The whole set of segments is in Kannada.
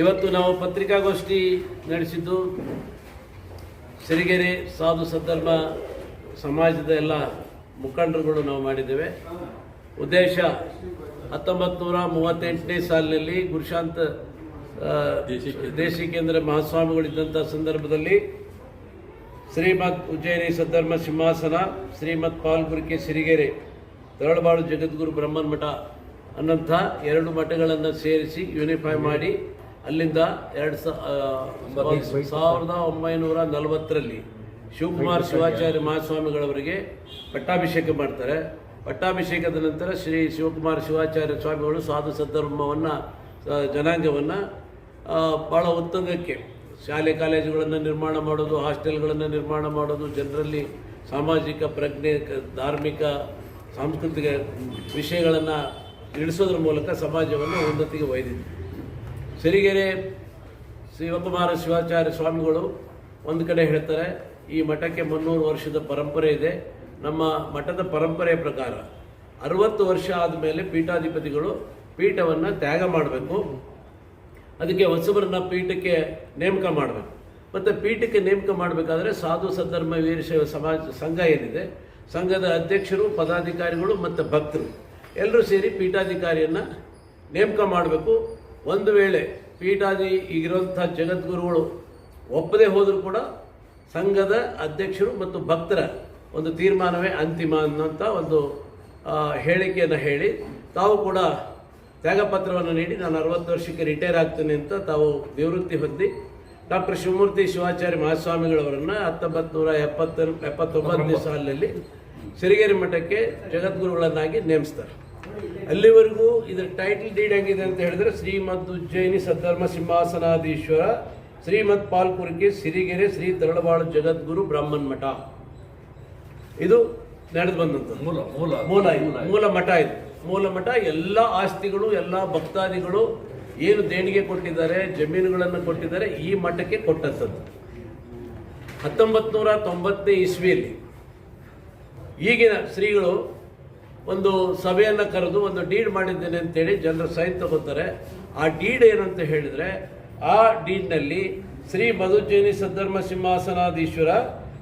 ಇವತ್ತು ನಾವು ಪತ್ರಿಕಾಗೋಷ್ಠಿ ನಡೆಸಿದ್ದು. ಸಿರಿಗೆರೆ ಸಾಧು ಸದ್ಧರ್ಮ ಸಮಾಜದ ಎಲ್ಲ ಮುಖಂಡರುಗಳು ನಾವು ಮಾಡಿದ್ದೇವೆ. ಉದ್ದೇಶ ಹತ್ತೊಂಬತ್ತು ನೂರ ಮೂವತ್ತೆಂಟನೇ ಸಾಲಿನಲ್ಲಿ ಗುರುಶಾಂತ ದೇಶಿಕೇಂದ್ರ ಮಹಾಸ್ವಾಮಿಗಳಿದ್ದಂಥ ಸಂದರ್ಭದಲ್ಲಿ ಶ್ರೀಮದ್ ಉಜ್ಜಯಿನಿ ಸದ್ಧರ್ಮ ಸಿಂಹಾಸನ ಶ್ರೀಮದ್ ಪಾಲ್ಗುರಿಕೆ ಸಿರಿಗೆರೆ, ತರಳಬಾಳು ಜಗದ್ಗುರು ಬ್ರಹ್ಮನ್ ಮಠ ಅನ್ನಂಥ ಎರಡು ಮಠಗಳನ್ನು ಸೇರಿಸಿ ಯೂನಿಫೈ ಮಾಡಿ ಅಲ್ಲಿಂದ ಎರಡು ಸಾವಿರದ ಒಂಬೈನೂರ ನಲವತ್ತರಲ್ಲಿ ಶಿವಕುಮಾರ್ ಶಿವಾಚಾರ್ಯ ಮಹಾಸ್ವಾಮಿಗಳವರಿಗೆ ಪಟ್ಟಾಭಿಷೇಕ ಮಾಡ್ತಾರೆ. ಪಟ್ಟಾಭಿಷೇಕದ ನಂತರ ಶ್ರೀ ಶಿವಕುಮಾರ್ ಶಿವಾಚಾರ್ಯ ಸ್ವಾಮಿಗಳು ಸಾಧು ಸದ್ಧರ್ಮವನ್ನು ಜನಾಂಗವನ್ನು ಭಾಳ ಉತ್ತಂಗಕ್ಕೆ ಶಾಲೆ ಕಾಲೇಜುಗಳನ್ನು ನಿರ್ಮಾಣ ಮಾಡೋದು ಹಾಸ್ಟೆಲ್ಗಳನ್ನು ನಿರ್ಮಾಣ ಮಾಡೋದು ಜನರಲ್ಲಿ ಸಾಮಾಜಿಕ ಪ್ರಜ್ಞೆ ಧಾರ್ಮಿಕ ಸಾಂಸ್ಕೃತಿಕ ವಿಷಯಗಳನ್ನು ಇಳಿಸೋದ್ರ ಮೂಲಕ ಸಮಾಜವನ್ನು ಉನ್ನತಿಗೆ ಒಯ್ದಿದೆ. ಸಿರಿಗೆರೆ ಶಿವಕುಮಾರ ಶಿವಾಚಾರ್ಯ ಸ್ವಾಮಿಗಳು ಒಂದು ಕಡೆ ಹೇಳ್ತಾರೆ, ಈ ಮಠಕ್ಕೆ ಮುನ್ನೂರು ವರ್ಷದ ಪರಂಪರೆ ಇದೆ. ನಮ್ಮ ಮಠದ ಪರಂಪರೆಯ ಪ್ರಕಾರ ಅರವತ್ತು ವರ್ಷ ಆದಮೇಲೆ ಪೀಠಾಧಿಪತಿಗಳು ಪೀಠವನ್ನು ತ್ಯಾಗ ಮಾಡಬೇಕು. ಅದಕ್ಕೆ ಹೊಸಬರನ್ನ ಪೀಠಕ್ಕೆ ನೇಮಕ ಮಾಡಬೇಕು. ಮತ್ತು ಪೀಠಕ್ಕೆ ನೇಮಕ ಮಾಡಬೇಕಾದ್ರೆ ಸಾಧು ಸದ್ಧರ್ಮ ವೀರಶೈವ ಸಮಾಜ ಸಂಘ ಏನಿದೆ, ಸಂಘದ ಅಧ್ಯಕ್ಷರು, ಪದಾಧಿಕಾರಿಗಳು ಮತ್ತು ಭಕ್ತರು. ಎಲ್ಲರೂ ಸೇರಿ ಪೀಠಾಧಿಕಾರಿಯನ್ನು ನೇಮಕ ಮಾಡಬೇಕು. ಒಂದು ವೇಳೆ ಪೀಠಾಧಿ ಈಗಿರುವಂಥ ಜಗದ್ಗುರುಗಳು ಒಪ್ಪದೇ ಹೋದರೂ ಕೂಡ ಸಂಘದ ಅಧ್ಯಕ್ಷರು ಮತ್ತು ಭಕ್ತರ ಒಂದು ತೀರ್ಮಾನವೇ ಅಂತಿಮ ಅನ್ನೋಂಥ ಒಂದು ಹೇಳಿಕೆಯನ್ನು ಹೇಳಿ ತಾವು ಕೂಡ ತ್ಯಾಗಪತ್ರವನ್ನು ನೀಡಿ ನಾನು ಅರವತ್ತು ವರ್ಷಕ್ಕೆ ರಿಟೈರ್ ಆಗ್ತೇನೆ ಅಂತ ತಾವು ನಿವೃತ್ತಿ ಹೊಂದಿ ಡಾಕ್ಟರ್ ಶಿವಮೂರ್ತಿ ಶಿವಾಚಾರ್ಯ ಮಹಾಸ್ವಾಮಿಗಳವರನ್ನು ಹತ್ತೊಂಬತ್ತು ನೂರ ಎಪ್ಪತ್ತ ಎಪ್ಪತ್ತೊಂಬತ್ತನೇ ಸಾಲಿನಲ್ಲಿ ಸಿರಿಗೆರೆ ಮಠಕ್ಕೆ ಜಗದ್ಗುರುಗಳನ್ನಾಗಿ ನೇಮಿಸ್ತಾರೆ. ಅಲ್ಲಿವರೆಗೂ ಇದರ ಟೈಟಲ್ ಡೀಡ್ ಹೆಂಗಿದೆ ಅಂತ ಹೇಳಿದ್ರೆ ಶ್ರೀಮದ್ ಉಜ್ಜಯಿನಿ ಸದ್ಧರ್ಮ ಸಿಂಹಾಸನಾಧೀಶ್ವರ ಶ್ರೀಮದ್ ಪಾಲ್ಕುರಿಕೆ ಸಿರಿಗೆರೆ ಶ್ರೀ ತರಳಬಾಳು ಜಗದ್ಗುರು ಬ್ರಾಹ್ಮಣ ಮಠ ಇದು ನಡೆದು ಬಂದಂತ ಮೂಲ ಮೂಲ ಮೂಲ ಮೂಲ. ಮಠ ಇದು. ಮೂಲ ಮಠ ಎಲ್ಲ ಆಸ್ತಿಗಳು ಎಲ್ಲ ಭಕ್ತಾದಿಗಳು ಏನು ದೇಣಿಗೆ ಕೊಟ್ಟಿದ್ದಾರೆ ಜಮೀನುಗಳನ್ನು ಕೊಟ್ಟಿದ್ದಾರೆ ಈ ಮಠಕ್ಕೆ ಕೊಟ್ಟಂಥದ್ದು. ಹತ್ತೊಂಬತ್ತು ನೂರ ತೊಂಬತ್ತನೇ ಇಸ್ವಿಯಲ್ಲಿ ಈಗಿನ ಶ್ರೀಗಳು ಒಂದು ಸಭೆಯನ್ನು ಕರೆದು ಒಂದು ಡೀಡ್ ಮಾಡಿದ್ದೇನೆ ಅಂತೇಳಿ ಜನರು ಸೈನ್ ತಗೋತಾರೆ. ಆ ಡೀಡ್ ಏನಂತ ಹೇಳಿದರೆ, ಆ ಡೀಡ್ನಲ್ಲಿ ಶ್ರೀ ಮಧುಜೇನಿ ಸದ್ಧರ್ಮ ಸಿಂಹಾಸನಾಧೀಶ್ವರ,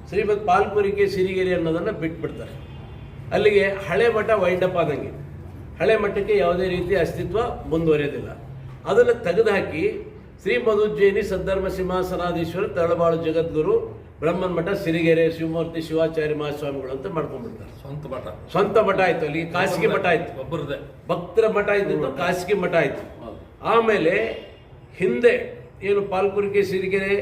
ಶ್ರೀಮದ್ ಪಾಲ್ಪುರಿಕೆ ಸಿರಿಗೆರೆ ಅನ್ನೋದನ್ನು ಬಿಟ್ಬಿಡ್ತಾರೆ. ಅಲ್ಲಿಗೆ ಹಳೆ ಮಠ ವೈಂಡಪ್ ಆದಂಗೆ. ಹಳೆ ಮಠಕ್ಕೆ ಯಾವುದೇ ರೀತಿ ಅಸ್ತಿತ್ವ ಮುಂದುವರಿಯೋದಿಲ್ಲ ಅದನ್ನು ತೆಗೆದುಹಾಕಿ ಶ್ರೀ ಮಧುಜೇನಿ ಸದ್ಧರ್ಮ ಸಿಂಹಾಸನಾಧೀಶ್ವರ, ತಳಬಾಳು ಜಗದ್ಗುರು ಬ್ರಹ್ಮನ್ ಮಠ ಸಿರಿಗೆರೆ ಶಿವಮೂರ್ತಿ ಶಿವಾಚಾರ್ಯ ಮಹಾಸ್ವಾಮಿಗಳು ಅಂತ ಮಾಡ್ಕೊಂಡ್ಬಿಡ್ತಾರೆ. ಸ್ವಂತ ಮಠ. ಸ್ವಂತ ಮಠ ಆಯ್ತು ಅಲ್ಲಿ ಖಾಸಗಿ ಮಠ ಆಯ್ತು. ಒಬ್ಬರದೇ. ಭಕ್ತರ ಮಠ ಇದ್ದಿದ್ದು ಖಾಸಗಿ ಮಠ ಆಯ್ತು. ಆಮೇಲೆ ಹಿಂದೆ ಏನು ಪಾಲ್ಕುರಿಕೆ ಸಿರಿಗೆರೆ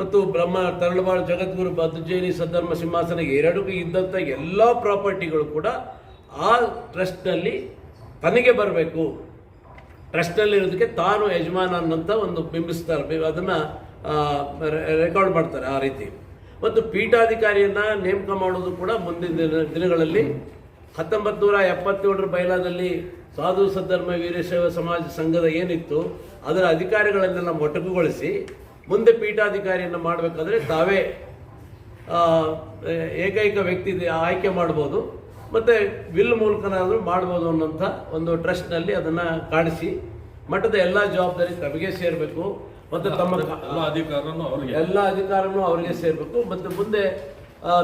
ಮತ್ತು ಬ್ರಹ್ಮ ತರಳಬಾಳು ಜಗದ್ಗುರು ಬದ್ಧಜೈನಿ ಸದ್ಧರ್ಮ ಸಿಂಹಾಸನ ಎರಡಕ್ಕೂ ಇದ್ದಂಥ ಎಲ್ಲ ಪ್ರಾಪರ್ಟಿಗಳು ಕೂಡ ಆ ಟ್ರಸ್ಟ್ನಲ್ಲಿ ತನಗೆ ಬರಬೇಕು. ಟ್ರಸ್ಟ್ನಲ್ಲಿರೋದಕ್ಕೆ ತಾನು ಯಜಮಾನ ಅನ್ನೋಂಥ ಒಂದು ಬಿಂಬಿಸ್ತಾರೆ. ಅದನ್ನ ರೆಕಾರ್ಡ್ ಮಾಡ್ತಾರೆ ಆ ರೀತಿ. ಮತ್ತು ಪೀಠಾಧಿಕಾರಿಯನ್ನ ನೇಮಕ ಮಾಡೋದು ಕೂಡ ಮುಂದಿನ ದಿನ, ದಿನಗಳಲ್ಲಿ. ಹತ್ತೊಂಬತ್ತು ನೂರ ಎಪ್ಪತ್ತೇಳರ ಬೈಲಾದಲ್ಲಿ ಸಾಧು ಸದ್ಧರ್ಮ ವೀರಶೈವ ಸಮಾಜ ಸಂಘದ ಏನಿತ್ತು, ಅದರ ಅಧಿಕಾರಿಗಳನ್ನೆಲ್ಲ ಮೊಟಕುಗೊಳಿಸಿ ಮುಂದೆ ಪೀಠಾಧಿಕಾರಿಯನ್ನು ಮಾಡಬೇಕಾದ್ರೆ ತಾವೇ ಏಕೈಕ ವ್ಯಕ್ತಿ ಆಯ್ಕೆ ಮಾಡ್ಬೋದು. ಮತ್ತು ವಿಲ್ ಮೂಲಕನಾದರೂ ಮಾಡ್ಬೋದು ಅನ್ನೋಂಥ ಒಂದು ಟ್ರಸ್ಟ್ನಲ್ಲಿ ಅದನ್ನು ಕಾಣಿಸಿ ಮಠದ ಎಲ್ಲ ಜವಾಬ್ದಾರಿ ತಮಗೆ ಸೇರಬೇಕು. ಮತ್ತು ತಮ್ಮ ಎಲ್ಲ ಅಧಿಕಾರನು ಅವ್ರಿಗೆ. ಎಲ್ಲ ಅಧಿಕಾರನೂ ಅವರಿಗೆ ಸೇರಬೇಕು. ಮತ್ತು ಮುಂದೆ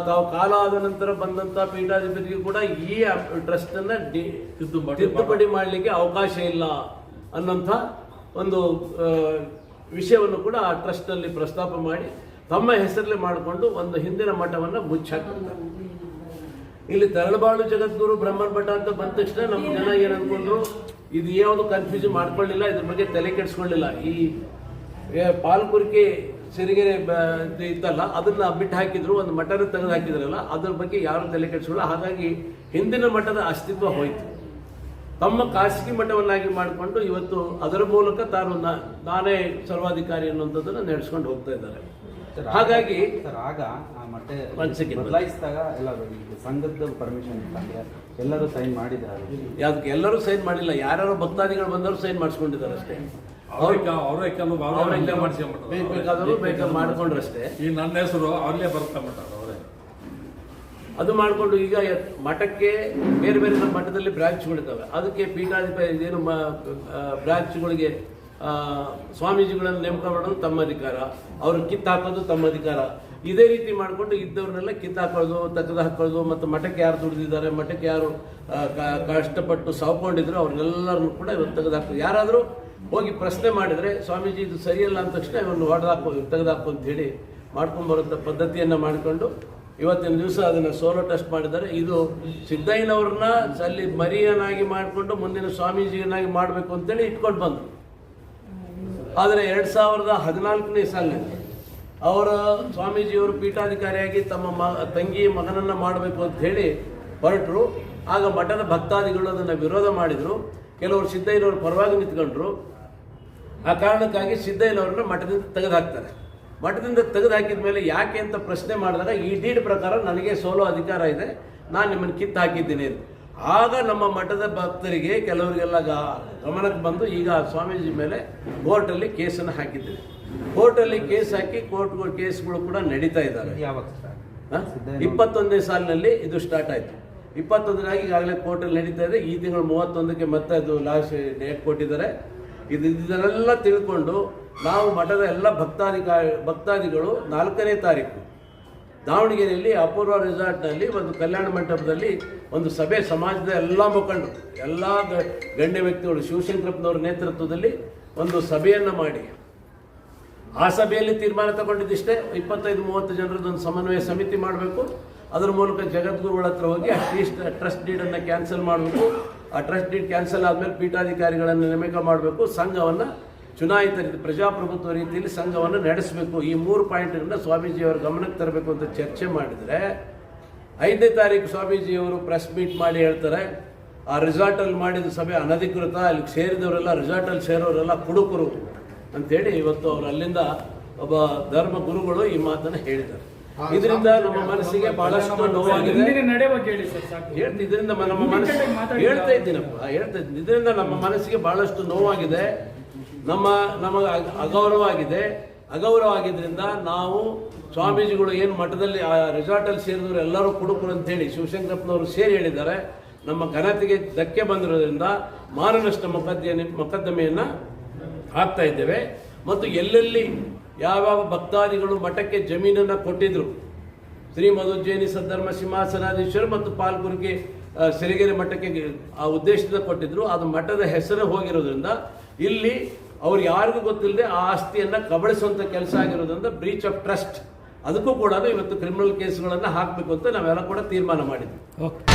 ತಾವು ಕಾಲ ಆದ ನಂತರ ಬಂದಂಥ ಪೀಠಾಧಿಪತಿಗೆ ಕೂಡ ಈ ಟ್ರಸ್ಟನ್ನು ಡಿ ತಿದ್ದುಪಡಿ ಮಾಡಲಿಕ್ಕೆ ಅವಕಾಶ ಇಲ್ಲ ಅನ್ನೋಂಥ ಒಂದು ವಿಷಯವನ್ನು ಕೂಡ ಆ ಟ್ರಸ್ಟ್ನಲ್ಲಿ ಪ್ರಸ್ತಾಪ ಮಾಡಿ ತಮ್ಮ ಹೆಸರಲ್ಲಿ ಮಾಡಿಕೊಂಡು ಒಂದು ಹಿಂದಿನ ಮಠವನ್ನು ಮುಚ್ಚಾಕ್ತಾರೆ ಇಲ್ಲಿ ತರಳಬಾಳು ಜಗದ್ಗುರು ಬ್ರಹ್ಮನ್ ಮಠ ಅಂತ ಬಂದ ತಕ್ಷಣ ನಮ್ಮ ಜನ ಏನು ಅನ್ಕೊಂಡ್ರು ಇದು ಯಾವುದು ಕನ್ಫ್ಯೂಸ್ ಮಾಡ್ಕೊಳ್ಳಿಲ್ಲ ಇದ್ರ ಬಗ್ಗೆ ತಲೆ ಕೆಡಿಸ್ಕೊಳ್ಳಿಲ್ಲ. ಈ ಏ, ಪಾಲ್ಕುರಿಕೆ ಸಿರಿಗೆರೆ ಇತ್ತಲ್ಲ ಅದನ್ನ ಬಿಟ್ಟು ಹಾಕಿದ್ರು ಒಂದು ಮಠನ ತೆಗೆದು ಹಾಕಿದ್ರಲ್ಲ ಅದ್ರ ಬಗ್ಗೆ ಯಾರು ತಲೆ ಕೆಡಿಸೋಲ್ಲ ಹಾಗಾಗಿ ಹಿಂದಿನ ಮಠದ ಅಸ್ತಿತ್ವ ಹೋಯಿತು. ತಮ್ಮ ಖಾಸಗಿ ಮಠವನ್ನಾಗಿ ಮಾಡಿಕೊಂಡು ಇವತ್ತು ಅದರ ಮೂಲಕ ತಾನು ನಾನೇ ಸರ್ವಾಧಿಕಾರಿ ಅನ್ನುವಂಥದ್ದನ್ನು ನಡೆಸ್ಕೊಂಡು ಹೋಗ್ತಾ ಇದ್ದಾರೆ. ಹಾಗಾಗಿ ಆಗ ಬದಲಾಯಿಸಿದಾಗ ಎಲ್ಲ ಸಂಘದ ಪರ್ಮಿಷನ್ ಎಲ್ಲರೂ ಸೈನ್ ಮಾಡಿದ್ದಾರೆ. ಎಲ್ಲರೂ ಸೈನ್ ಮಾಡಿಲ್ಲ. ಯಾರ್ಯಾರು ಭಕ್ತಾದಿಗಳು ಬಂದವರು ಸೈನ್ ಮಾಡಿಸ್ಕೊಂಡಿದ್ದಾರೆ ಅಷ್ಟೇ. ಅವರೇ ಕೆಲವು ಅವರೇ ಬೇಕಾದ್ರೆ ಮಾಡ್ಕೊಂಡ್ರು ಅಷ್ಟೇ ಈಗ ನನ್ನ ಹೆಸರು ಅವ್ರಲ್ಲೇ ಬರ್ಕೊಂಬಿಟ್ಟಾರ ಅವರೇ. ಅದು ಮಾಡಿಕೊಂಡು ಈಗ ಮಠಕ್ಕೆ ಬೇರೆ ಬೇರೆ ಮಠದಲ್ಲಿ ಬ್ರಾಂಚ್ಗಳಿದ್ದಾವೆ. ಅದಕ್ಕೆ ಪೀಠಾಧಿಪತಿ ಏನು ಬ್ರಾಂಚ್ಗಳಿಗೆ ಆ, ಸ್ವಾಮೀಜಿಗಳನ್ನು ನೇಮಕ ಮಾಡೋದು ತಮ್ಮ ಅಧಿಕಾರ. ಅವ್ರು ಕಿತ್ತು ಹಾಕೋದು ತಮ್ಮ ಅಧಿಕಾರ. ಇದೇ ರೀತಿ ಮಾಡಿಕೊಂಡು ಇದ್ದವ್ರನ್ನೆಲ್ಲ ಕಿತ್ತು ಹಾಕೋದು ತೆಗೆದು ಹಾಕೋದು ಮತ್ತು ಮಠಕ್ಕೆ ಯಾರು ದುಡಿದಿದ್ದಾರೆ ಮಠಕ್ಕೆ ಯಾರು ಕಷ್ಟಪಟ್ಟು ಸಾವ್ಕೊಂಡಿದ್ರು ಅವ್ರನ್ನೆಲ್ಲರನ್ನು ಕೂಡ ಇವತ್ತು ತೆಗೆದು ಹಾಕೋದು ಯಾರಾದರೂ ಹೋಗಿ ಪ್ರಶ್ನೆ ಮಾಡಿದರೆ ಸ್ವಾಮೀಜಿ, ಇದು ಸರಿಯಲ್ಲ ಅಂದ ತಕ್ಷಣ ಇವನ್ನು ಹೊಡೆದಾಕೋ ತೆಗೆದಾಕು ಅಂತ ಹೇಳಿ ಮಾಡ್ಕೊಂಬರುವಂಥ ಪದ್ಧತಿಯನ್ನು ಮಾಡಿಕೊಂಡು ಇವತ್ತಿನ ದಿವಸ ಅದನ್ನು ಸೋಲೋ ಟೆಸ್ಟ್ ಮಾಡಿದ್ದಾರೆ. ಇದು ಸಿದ್ದಯ್ಯನವ್ರನ್ನ ಅಲ್ಲಿ ಮರಿಯನಾಗಿ ಮಾಡಿಕೊಂಡು ಮುಂದಿನ ಸ್ವಾಮೀಜಿಯನ್ನಾಗಿ ಮಾಡಬೇಕು ಅಂತೇಳಿ ಇಟ್ಕೊಂಡು ಬಂದರು. ಆದರೆ ಎರಡು ಸಾವಿರದ ಹದಿನಾಲ್ಕನೇ ಸಾಲಿನಲ್ಲಿ ಅವರ ಸ್ವಾಮೀಜಿಯವರು ಪೀಠಾಧಿಕಾರಿಯಾಗಿ ತಮ್ಮ ಮ ತಂಗಿ ಮಗನನ್ನು ಮಾಡಬೇಕು ಅಂತ ಹೇಳಿ ಹೊರಟರು. ಆಗ ಮಠದ ಭಕ್ತಾದಿಗಳು ಅದನ್ನು ವಿರೋಧ ಮಾಡಿದರು. ಕೆಲವರು ಸಿದ್ದಯ್ಯನವರು ಪರವಾಗಿ ನಿಂತ್ಕೊಂಡ್ರು. ಆ ಕಾರಣಕ್ಕಾಗಿ ಸಿದ್ದಯ್ಯನವ್ರನ್ನ ಮಠದಿಂದ ತೆಗೆದುಹಾಕ್ತಾರೆ. ಮಠದಿಂದ ತೆಗೆದು ಹಾಕಿದ ಮೇಲೆ ಯಾಕೆ ಅಂತ ಪ್ರಶ್ನೆ ಮಾಡಿದಾಗ ಈ ಡೀಡ್ ಪ್ರಕಾರ ನನಗೆ ಸೋಲೋ ಅಧಿಕಾರ ಇದೆ ನಾನು ನಿಮ್ಮನ್ನು ಕಿತ್ತು ಹಾಕಿದ್ದೀನಿ ಅಂತ. ಆಗ ನಮ್ಮ ಮಠದ ಭಕ್ತರಿಗೆ ಕೆಲವರಿಗೆಲ್ಲ ಗಮನಕ್ಕೆ ಬಂದು ಈಗ ಸ್ವಾಮೀಜಿ ಮೇಲೆ ಕೋರ್ಟಲ್ಲಿ ಕೇಸನ್ನು ಹಾಕಿದ್ದೀನಿ ಕೋರ್ಟಲ್ಲಿ ಕೇಸ್ ಹಾಕಿ ಕೋರ್ಟ್ಗಳು ಕೇಸ್ಗಳು ಕೂಡ ನಡೀತಾ ಇದ್ದಾರೆ ಯಾವಾಗ? ಇಪ್ಪತ್ತೊಂದನೇ ಸಾಲಿನಲ್ಲಿ ಇದು ಸ್ಟಾರ್ಟ್ ಆಯಿತು. ಇಪ್ಪತ್ತೊಂದರಾಗಿ ಈಗಾಗಲೇ ಕೋರ್ಟಲ್ಲಿ ನಡೀತಾ ಇದೆ. ಈ ತಿಂಗಳು ಮೂವತ್ತೊಂದಕ್ಕೆ ಮತ್ತೆ ಅದು ಲಾಸ್ಟ್ ಡೇಟ್ ಕೊಟ್ಟಿದ್ದಾರೆ. ಇದು ಇದನ್ನೆಲ್ಲ ತಿಳ್ಕೊಂಡು ನಾವು ಮಠದ ಎಲ್ಲ ಭಕ್ತಾಧಿಕಾರಿ ಭಕ್ತಾದಿಗಳು ನಾಲ್ಕನೇ ತಾರೀಕು ದಾವಣಗೆರೆಯಲ್ಲಿ ಅಪೂರ್ವ ರೆಸಾರ್ಟ್ನಲ್ಲಿ ಒಂದು ಕಲ್ಯಾಣ ಮಂಟಪದಲ್ಲಿ ಒಂದು ಸಭೆ ಸಮಾಜದ ಎಲ್ಲ ಮುಖಂಡರು, ಎಲ್ಲ ಗಣ್ಯ ವ್ಯಕ್ತಿಗಳು, ಶಿವಶಂಕರಪ್ಪನವರ ನೇತೃತ್ವದಲ್ಲಿ ಒಂದು ಸಭೆಯನ್ನು ಮಾಡಿ. ಆ ಸಭೆಯಲ್ಲಿ ತೀರ್ಮಾನ ತಗೊಂಡಿದ್ದಿಷ್ಟೇ ಇಪ್ಪತ್ತೈದು, ಮೂವತ್ತು ಜನರದ್ದು ಒಂದು ಸಮನ್ವಯ ಸಮಿತಿ ಮಾಡಬೇಕು. ಅದರ ಮೂಲಕ ಜಗದ್ಗುರುಗಳ ಹತ್ರ ಹೋಗಿ ಆ ಟ್ರಸ್ಟ್ ಡೀಡನ್ನು ಕ್ಯಾನ್ಸಲ್ ಮಾಡಬೇಕು. ಆ ಟ್ರಸ್ಟ್ ಡೀಡ್ ಕ್ಯಾನ್ಸಲ್ ಆದಮೇಲೆ ಪೀಠಾಧಿಕಾರಿಗಳನ್ನು ನೇಮಕ ಮಾಡಬೇಕು. ಸಂಘವನ್ನು ಚುನಾಯಿತ ರೀತಿ, ಪ್ರಜಾಪ್ರಭುತ್ವ ರೀತಿಯಲ್ಲಿ ಸಂಘವನ್ನು ನಡೆಸಬೇಕು. ಈ ಮೂರು ಪಾಯಿಂಟ್ಗಳನ್ನ ಸ್ವಾಮೀಜಿಯವರ ಗಮನಕ್ಕೆ ತರಬೇಕು ಅಂತ ಚರ್ಚೆ ಮಾಡಿದರೆ, ಐದನೇ ತಾರೀಕು ಸ್ವಾಮೀಜಿಯವರು ಪ್ರೆಸ್ ಮೀಟ್ ಮಾಡಿ ಹೇಳ್ತಾರೆ, ಆ ರಿಸಾರ್ಟಲ್ಲಿ ಮಾಡಿದ ಸಭೆ ಅನಧಿಕೃತ, ಅಲ್ಲಿ ಸೇರಿದವರೆಲ್ಲ ರಿಸಾರ್ಟಲ್ಲಿ ಸೇರೋರೆಲ್ಲ ಕುಡುಕರು ಅಂತೇಳಿ ಇವತ್ತು ಅವರು ಅಲ್ಲಿಂದ ಒಬ್ಬ ಧರ್ಮ ಗುರುಗಳು ಈ ಮಾತನ್ನು ಹೇಳಿದ್ದಾರೆ. ಇದರಿಂದ ನಮ್ಮ ಮನಸ್ಸಿಗೆ ಬಹಳಷ್ಟು ನೋವಾಗಿದೆ ಇದರಿಂದ ನಮ್ಮ ಮನಸ್ಸು ಹೇಳ್ತಾ ಇದ್ದೀನಪ್ಪ ಹೇಳ್ತಾ ಇದ್ದೀನಿ. ಇದರಿಂದ ನಮ್ಮ ಮನಸ್ಸಿಗೆ ಬಹಳಷ್ಟು ನೋವಾಗಿದೆ. ನಮ್ಮ ನಮಗೆ ಅಗ- ಅಗೌರವ ಆಗಿದೆ ಅಗೌರವ ಆಗಿದ್ರಿಂದ ನಾವು ಸ್ವಾಮೀಜಿಗಳು ಏನು ಮಠದಲ್ಲಿ ಆ ರೆಸಾರ್ಟಲ್ಲಿ ಸೇರಿದವರು ಎಲ್ಲರೂ ಕುಡುಕರು ಅಂತೇಳಿ ಶಿವಶಂಕರಪ್ಪನವರು ಸೇರಿ ಹೇಳಿದ್ದಾರೆ. ನಮ್ಮ ಘನತೆಗೆ ಧಕ್ಕೆ ಬಂದಿರೋದ್ರಿಂದ ಮಾನನಷ್ಟ ಮೊಕದ್ದಮೆ ಮೊಕದ್ದಮೆಯನ್ನು ಹಾಕ್ತಾ ಇದ್ದೇವೆ. ಮತ್ತು ಎಲ್ಲೆಲ್ಲಿ ಯಾವ್ಯಾವ ಭಕ್ತಾದಿಗಳು ಮಠಕ್ಕೆ ಜಮೀನನ್ನು ಕೊಟ್ಟಿದ್ರು? ಶ್ರೀ ಮಧುಜ್ಜೇನಿ ಸದ್ಧರ್ಮ ಸಿಂಹಾಸನಾಧೀಶ್ವರ ಮತ್ತು ಪಾಲ್ಗುರಿಗೆ ಸಿರಿಗೆರೆ ಮಠಕ್ಕೆ ಆ ಉದ್ದೇಶದಿಂದ ಕೊಟ್ಟಿದ್ರು. ಅದು ಮಠದ ಹೆಸರು ಹೋಗಿರೋದ್ರಿಂದ ಇಲ್ಲಿ ಅವ್ರು ಯಾರಿಗೂ ಗೊತ್ತಿಲ್ಲದೆ ಆ ಆಸ್ತಿಯನ್ನು ಕಬಳಿಸುವಂಥ ಕೆಲಸ ಆಗಿರೋದ್ರಿಂದ ಬ್ರೀಚ್ ಆಫ್ ಟ್ರಸ್ಟ್. ಅದಕ್ಕೂ ಕೂಡ ಇವತ್ತು ಕ್ರಿಮಿನಲ್ ಕೇಸ್ಗಳನ್ನು ಹಾಕಬೇಕು ಅಂತ ನಾವೆಲ್ಲ ಕೂಡ ತೀರ್ಮಾನ ಮಾಡಿದ್ವಿ. ಓಕೆ.